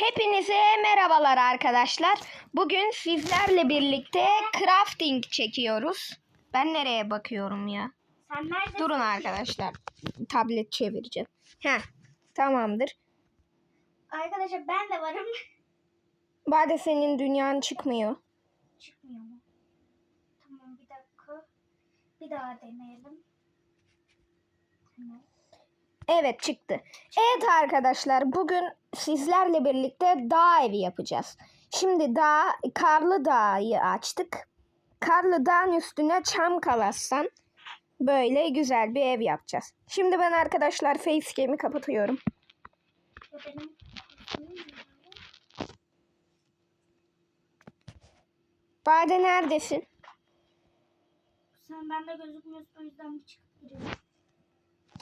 Hepinize merhabalar arkadaşlar. Bugün sizlerle birlikte crafting çekiyoruz. Ben nereye bakıyorum ya? Sen nerede? Durun arkadaşlar. Tablet çevireceğim. Heh, tamamdır. Arkadaşlar ben de varım. Bade senin dünyan çıkmıyor. Çıkmıyor mu? Tamam bir dakika. Bir daha deneyelim. Tamam. Evet çıktı. Evet arkadaşlar bugün sizlerle birlikte dağ evi yapacağız. Şimdi dağ, karlı dağı açtık. Karlı dağın üstüne çam kalassan böyle güzel bir ev yapacağız. Şimdi ben arkadaşlar facecam'i kapatıyorum. Bade neredesin? sen bende gözükmüyorsun o yüzden bir çıkıp.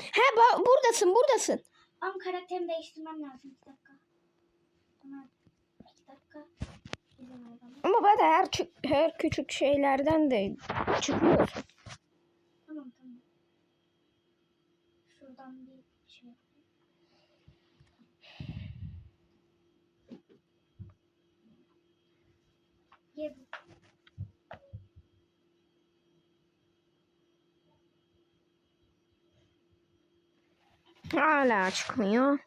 He buradasın buradasın. Ama karakterimi değiştirmem lazım. Bir dakika. Hemen iki dakika. Ama Bade her, çü- her küçük şeylerden de çıkıyorsun. Tamam tamam. Şuradan bir şey yapayım. Ye bu. Hala çıkmıyor.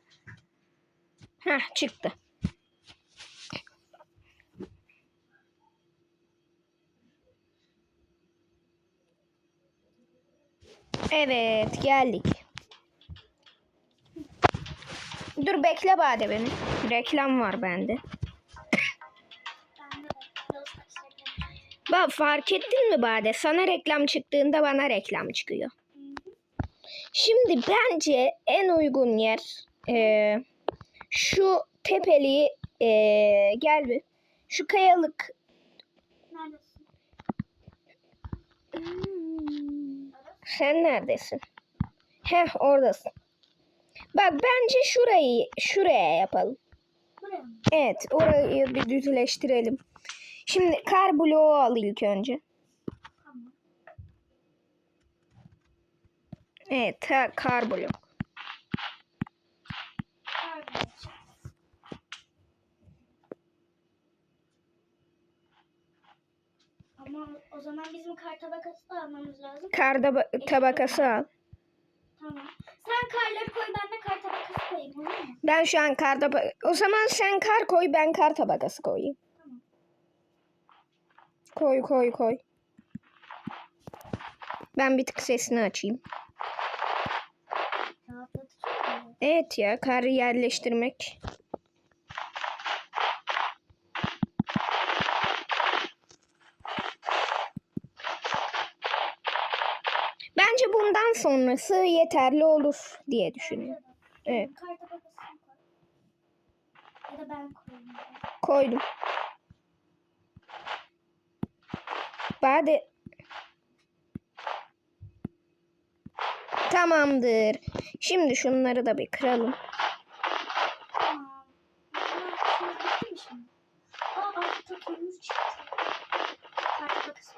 Heh çıktı. Evet geldik. Dur bekle Bade beni. Reklam var bende. Bak fark ettin mi Bade? Sana reklam çıktığında bana reklam çıkıyor. Şimdi bence en uygun yer eee, şu tepeliği eee, gel bir. Şu kayalık Neredesin? Sen neredesin? Heh oradasın. Bak bence şurayı şuraya yapalım. Buraya mı? Evet orayı bir düzleştirelim. Şimdi kar bloğu al ilk önce. Evet kar. Arkadaşlar. Ama o zaman bizim kar tabakası da almamız lazım. Kar taba- tabakası al. Tamam. Sen karları koy ben de kar tabakası koyayım olur mu? Ben şu an kar taba- O zaman sen kar koy ben kar tabakası koyayım. Tamam. Koy koy koy. Ben bir tık sesini açayım. Evet ya kar yerleştirmek. Bence bundan sonrası yeterli olur diye düşünüyorum. Evet. Koydum. Bade. Tamamdır. Şimdi şunları da bir kıralım. Aa altta tüyümüz çıktı. Kar tabakası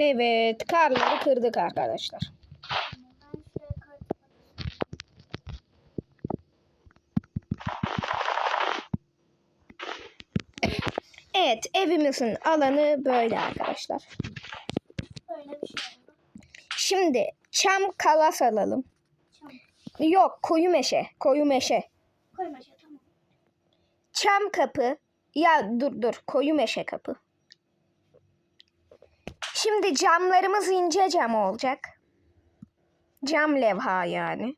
Evet, karları kırdık arkadaşlar. Evet, evimizin alanı böyle arkadaşlar. Böyle şey. Şimdi çam kalas alalım. Çam. Yok, koyu meşe, koyu meşe. Koyma şey tamam. Çam kapı. Ya dur dur, koyu meşe kapı. Şimdi camlarımız ince cam olacak. Cam levha yani.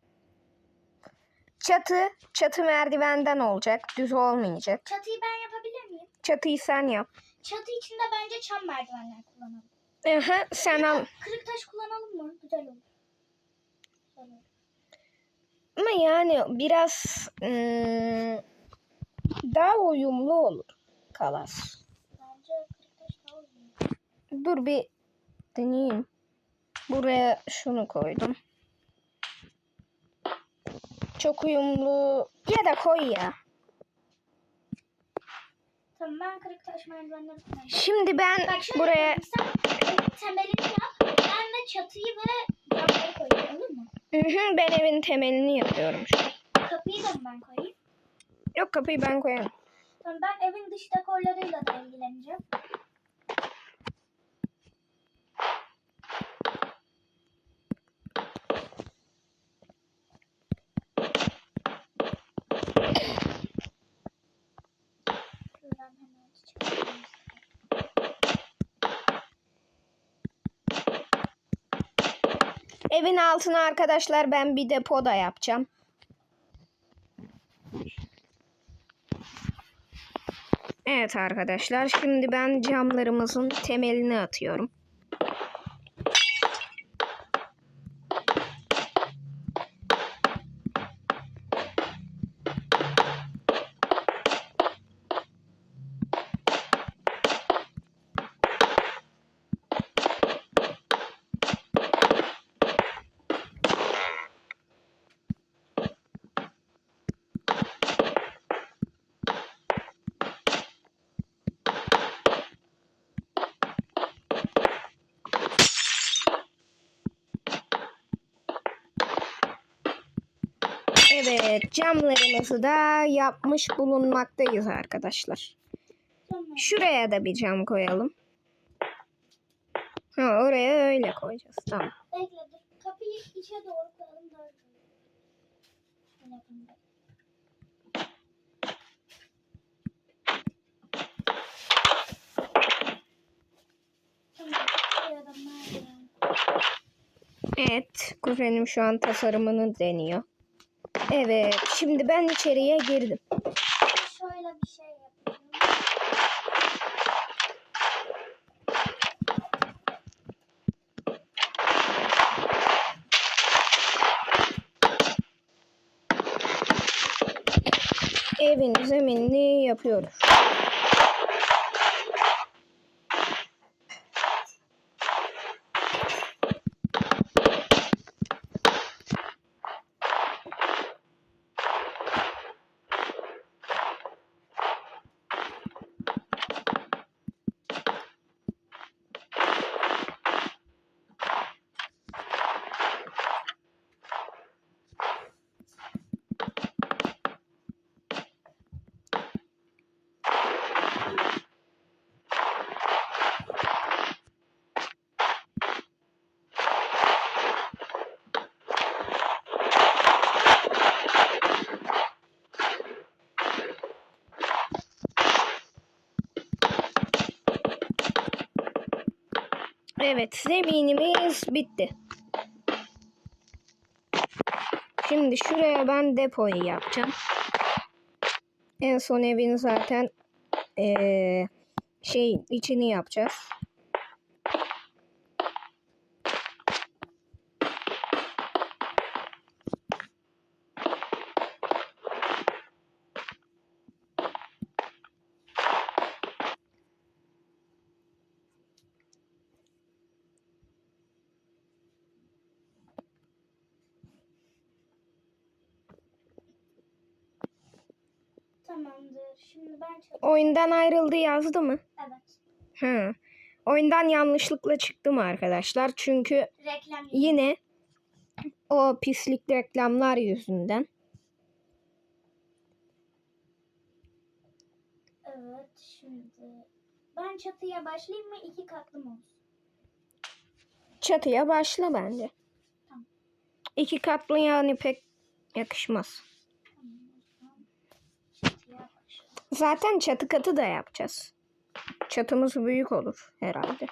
Çatı, çatı merdivenden olacak, düz olmayacak. Çatıyı ben yapabilir miyim? Çatıyı sen yap. Çatı içinde bence çam merdivenler kullanalım. Aha, sen al. Kırık taş kullanalım mı? Güzel olur. Güzel olur. Ama yani biraz ım, daha uyumlu olur kalas. Bence kırık taş daha uygun. Dur bir deneyeyim. Buraya şunu koydum. Çok uyumlu. Ya da koy ya. Tamam ben kırık taş merdivenleri koyayım. Şimdi ben Bak şöyle buraya evin temelini yap. Ben de çatıyı ve camları koyayım olur mu? Hı hı, ben evin temelini yapıyorum şu an. Kapıyı da mı ben koyayım? Yok kapıyı ben koyarım. Tamam ben evin dış dekorlarıyla da ilgileneceğim. Evin altına arkadaşlar ben bir depo da yapacağım. Evet arkadaşlar şimdi ben camlarımızın temelini atıyorum. Evet camlarımızı da yapmış bulunmaktayız arkadaşlar. Şuraya da bir cam koyalım. Ha, oraya öyle koyacağız. Tamam. Bekle dur. Kapıyı içe doğru koyalım. Da. Evet, kuzenim şu an tasarımını deniyor. Evet, şimdi ben içeriye girdim. Şöyle bir şey yapacağım. Evin zeminini yapıyoruz. Evet, zeminimiz bitti. Şimdi şuraya ben depoyu yapacağım. En son evin zaten eee şey içini yapacağız. Tamamdır. Şimdi ben çatı... Oyundan ayrıldı yazdı mı? Evet. Hı. Oyundan yanlışlıkla çıktım arkadaşlar. Çünkü Reklam yine o pislik reklamlar yüzünden. Evet şimdi ben çatıya başlayayım mı iki katlı mı olsun? Çatıya başla bence. Tamam. İki katlı yani pek yakışmaz. Tamam o zaman çatıya başlayalım. Zaten çatı katı da yapacağız. Çatımız büyük olur herhalde.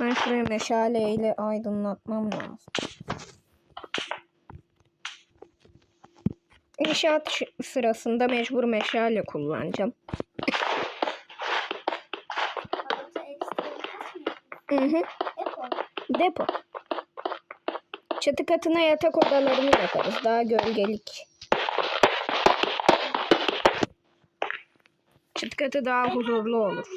Ben şuraya meşaleyle aydınlatmam lazım. İnşaat sırasında mecbur meşale kullanacağım. Hı hı. Hep o. Depo. Çatı katına yatak odalarını yaparız. Daha gölgelik. çift katı daha huzurlu olur.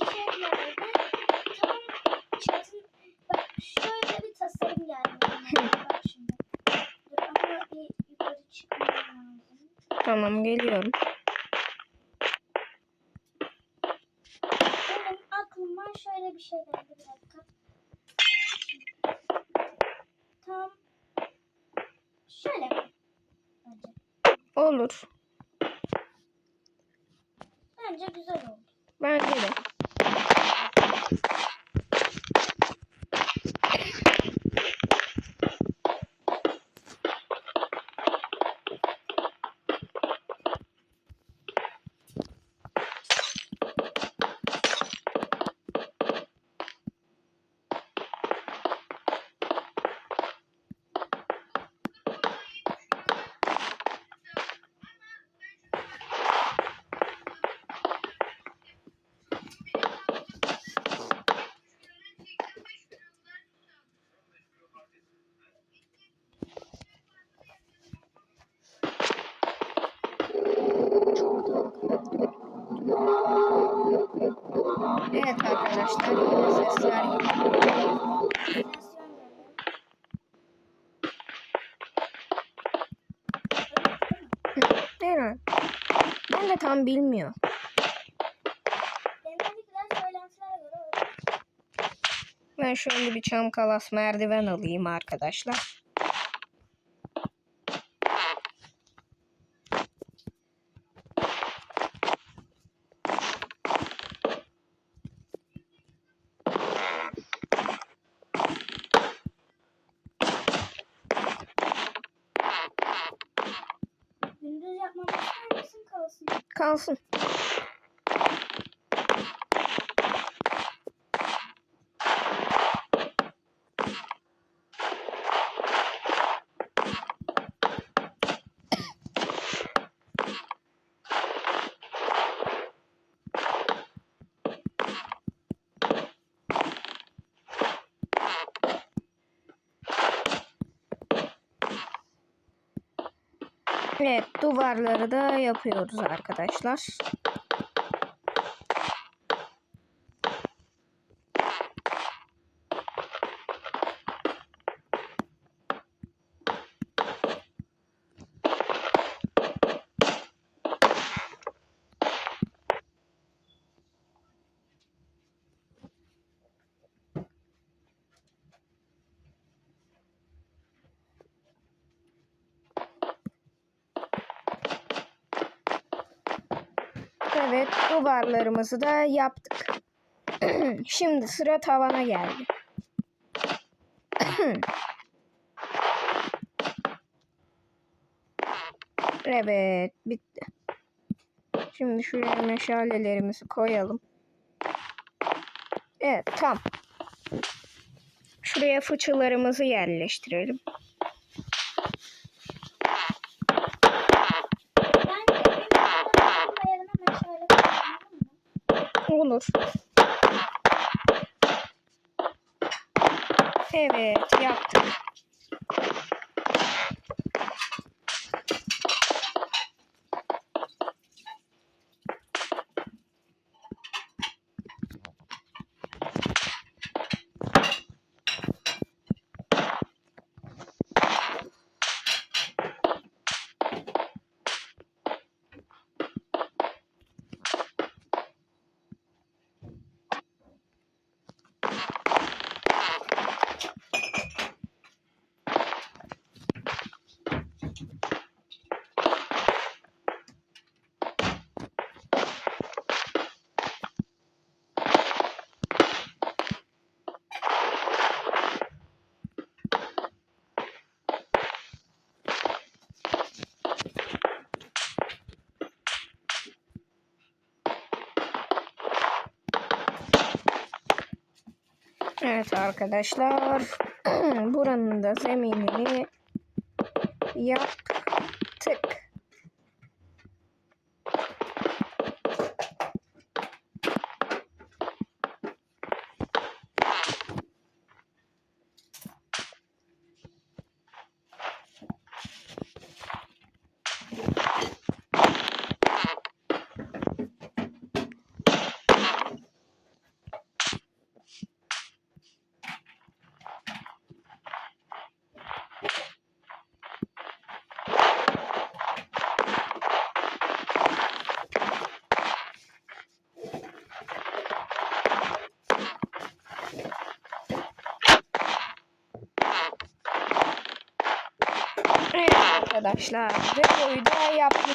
Tamam geliyorum. Olur. Tam öyle. Ben şöyle bir çam kalas merdiven alayım arkadaşlar. Evet duvarları da yapıyoruz arkadaşlar. Evet duvarlarımızı da yaptık. Şimdi sıra tavana geldi. evet bitti. Şimdi şuraya meşalelerimizi koyalım. Evet tam. Şuraya fıçılarımızı yerleştirelim. Bence bir tane yerine meşale koyalım mı? Olur. Evet yaptık. Evet arkadaşlar. Buranın da zeminini yaptık. Arkadaşlar. Videoyu da yapmış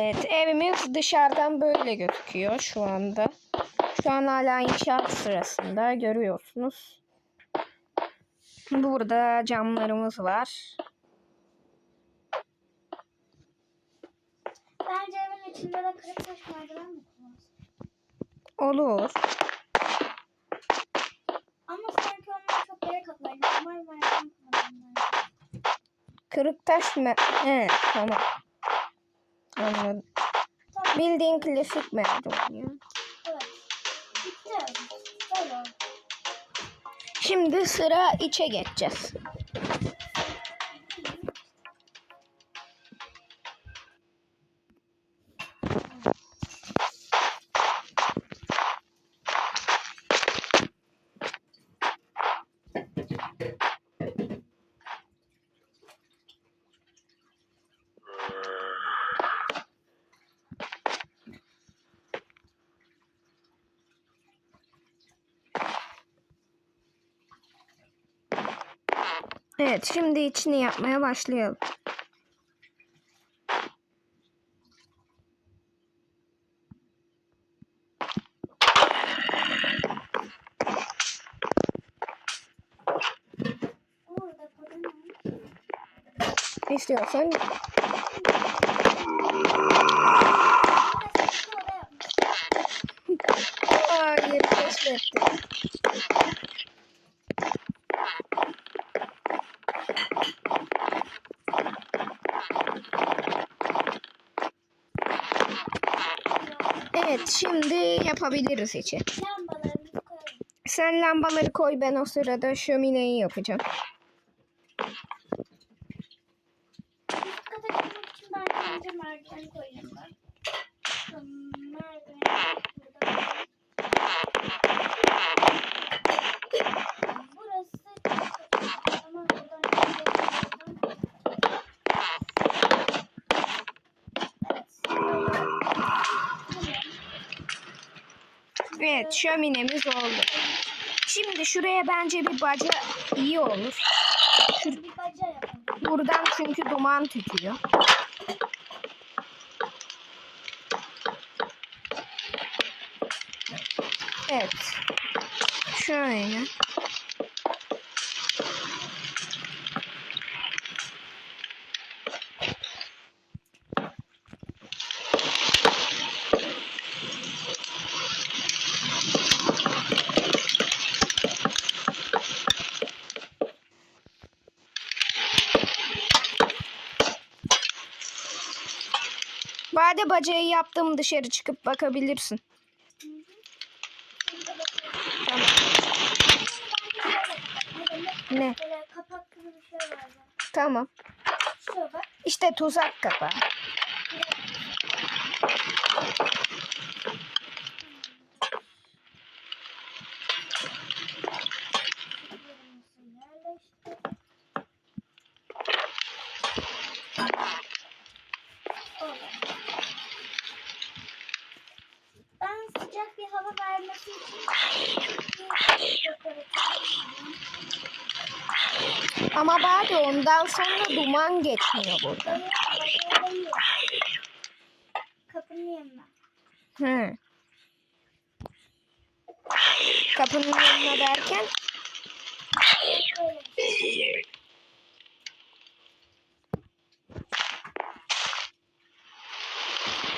Evet, evimiz dışarıdan böyle gözüküyor şu anda. Şu an hala inşaat sırasında görüyorsunuz. Burada camlarımız var. Bence evin içinde de kırık taş merdiven mi kullansın? Olur. Ama sanki onlar çok geri kaplar. Normal merdiven. Kırık taş mı? He, tamam. Anladım. Tamam. Bildiğin klasik merdiven ya. Evet. Bitti. Oldu. Şimdi sıra içe geçeceğiz. Evet, şimdi içini yapmaya başlayalım. İstiyorsan Orası bir oda yapmış. Hayır, keşfettim. Evet, şimdi yapabiliriz içi. Lambalarımızı koyalım. Sen lambaları koy, ben o sırada şömineyi yapacağım. Üst kata çıkmak için ben önce merdiven koyacağım ben. Hmm, Merdiven burada. Burası ama buradan Evet, şöminemiz oldu. Şimdi şuraya bence bir baca iyi olur. Evet. Bir baca yapalım. Buradan çünkü duman tütüyor. Evet. Şöyle. Bade bacayı yaptım dışarı çıkıp bakabilirsin. Tamam. Ne? Kapak gibi bir şey var. Tamam. İşte tuzak kapağı. Ben sıcak bir hava vermesi için Ama Bade ondan sonra duman geçmiyor burada. Kapının yanına. Hı. Kapının yanına derken Böyle bir şey.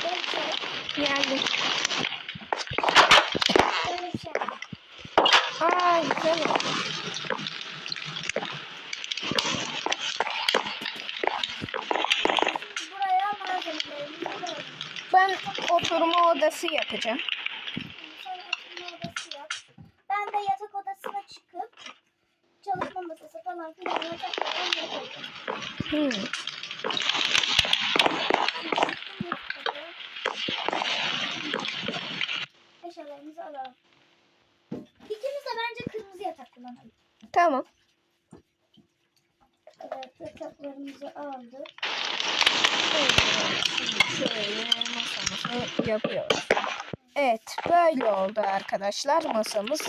Böyle bir şey. geldi. Böyle bir şey. Aa güzel oldu. Oturma odası yapacağım. Sen oturma odası yap. Ben de yatak odasına çıkıp çalışma masası falan filan yatak odasına yapacağım. Hmm. Eşyalarımızı alalım. İkimiz de bence kırmızı yatak kullanalım. Tamam. Evet yataklarımızı aldık. Şöyle masamızı yapıyoruz. Evet böyle oldu arkadaşlar masamız.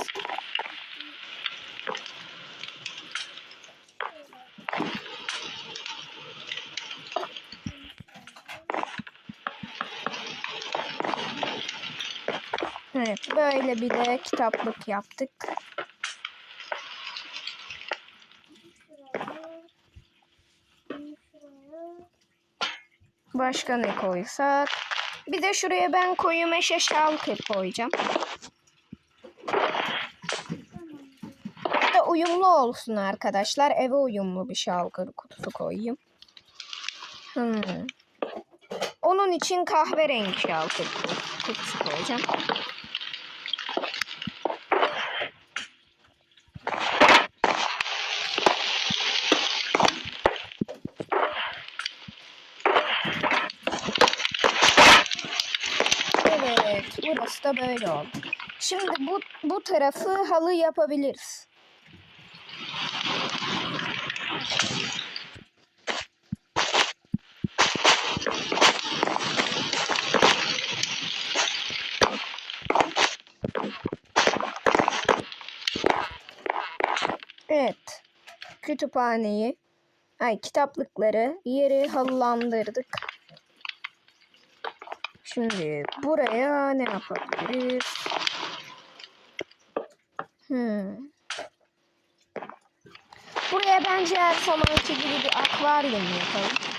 Evet böyle bir de kitaplık yaptık. Başka ne koysak? Bir de şuraya ben koyu meşe şalkır koyacağım. Tamam. Bir de uyumlu olsun arkadaşlar. Eve uyumlu bir şalkır kutusu koyayım. Hmm. Onun için kahverengi şalkır kutusu koyacağım. Evet, burası da böyle oldu. Şimdi bu bu tarafı halı yapabiliriz. Evet. Kütüphaneyi, ay kitaplıkları yeri halılandırdık. Şimdi buraya ne yapabiliriz? Hmm. Buraya bence her zamanki gibi bir akvaryum yapalım.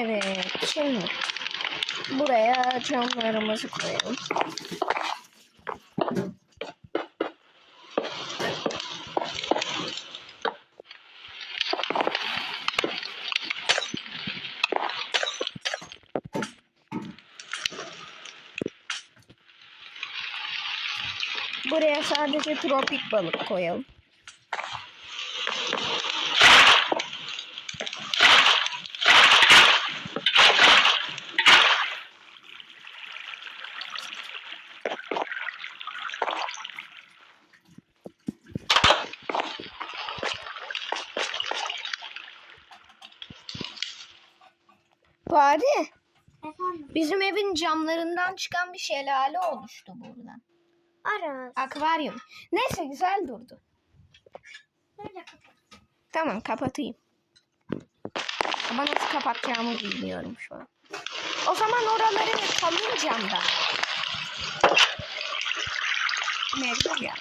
Evet, şimdi buraya camlarımızı koyalım. Buraya sadece tropik balık koyalım. Vadi, Efendim. bizim evin camlarından çıkan bir şelale oluştu buradan. Aras. Akvaryum. Neyse güzel durdu. Böyle kapat. Tamam kapatayım. Ama nasıl kapatacağımı bilmiyorum şu an. O zaman oraları kalın camdan. Mecbur ya.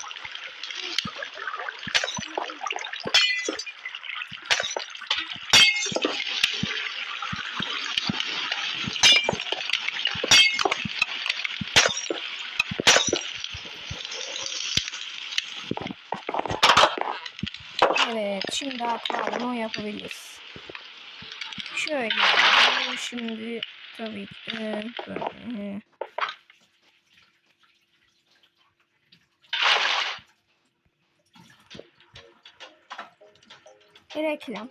Şimdi akvaryumu yapabiliriz. Şöyle, şimdi tabii ki böyle. Reklam.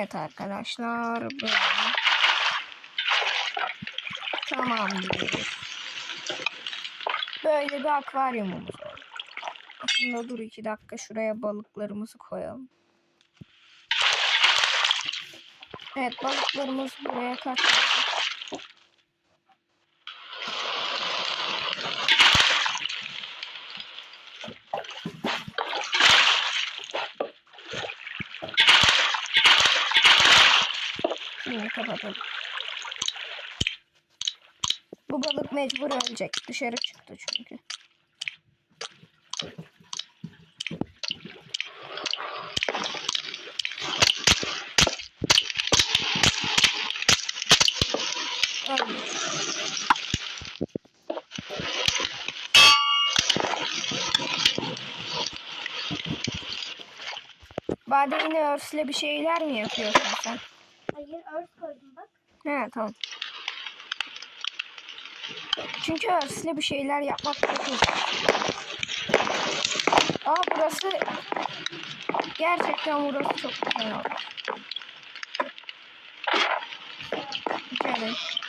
Evet arkadaşlar böyle. Tamamdır. Böyle bir akvaryumumuz var. Aslında dur iki dakika şuraya balıklarımızı koyalım. Evet balıklarımız buraya kaçmasın. Kapatalım. Bu balık mecbur ölecek. Dışarı çıktı çünkü. Bade yine örsle bir şeyler mi yapıyorsun sen? Hayır örs koydum. He tamam. Çünkü örsle bir şeyler yapmak çok. Aa burası gerçekten burası çok güzel oldu. Evet.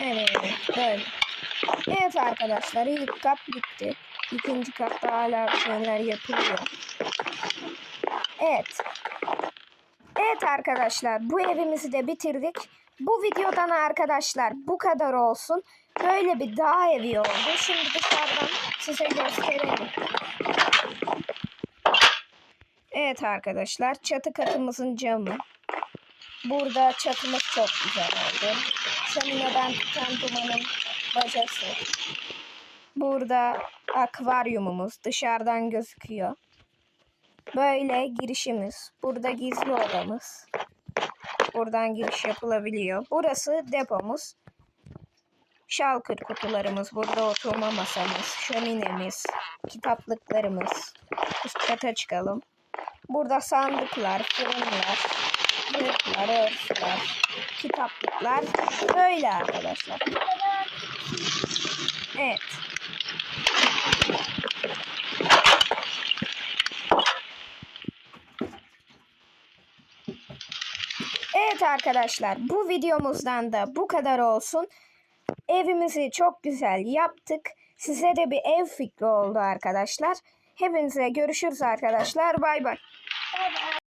Evet, böyle. Evet arkadaşlar, ilk kat bitti. İkinci katta hala şeyler yapılıyor. Evet. Evet arkadaşlar, bu evimizi de bitirdik. Bu videodan arkadaşlar bu kadar olsun. Böyle bir dağ evi oldu. Şimdi dışarıdan size gösterelim. Evet arkadaşlar, çatı katımızın camı. Burada çatımız çok güzel oldu. Şömineden tutan dumanın bacası. Burada akvaryumumuz dışarıdan gözüküyor. Böyle girişimiz. Burada gizli odamız. Buradan giriş yapılabiliyor. Burası depomuz. Şalkır kutularımız. Burada oturma masamız. Şöminemiz. Kitaplıklarımız. Üst kata çıkalım. Burada sandıklar, fırınlar, yırtlar, örsler, kitaplıklar. Böyle arkadaşlar. Evet. Evet arkadaşlar bu videomuzdan da bu kadar olsun. Evimizi çok güzel yaptık. Size de bir ev fikri oldu arkadaşlar. Hepinize görüşürüz arkadaşlar. Bay bay. Bay bay.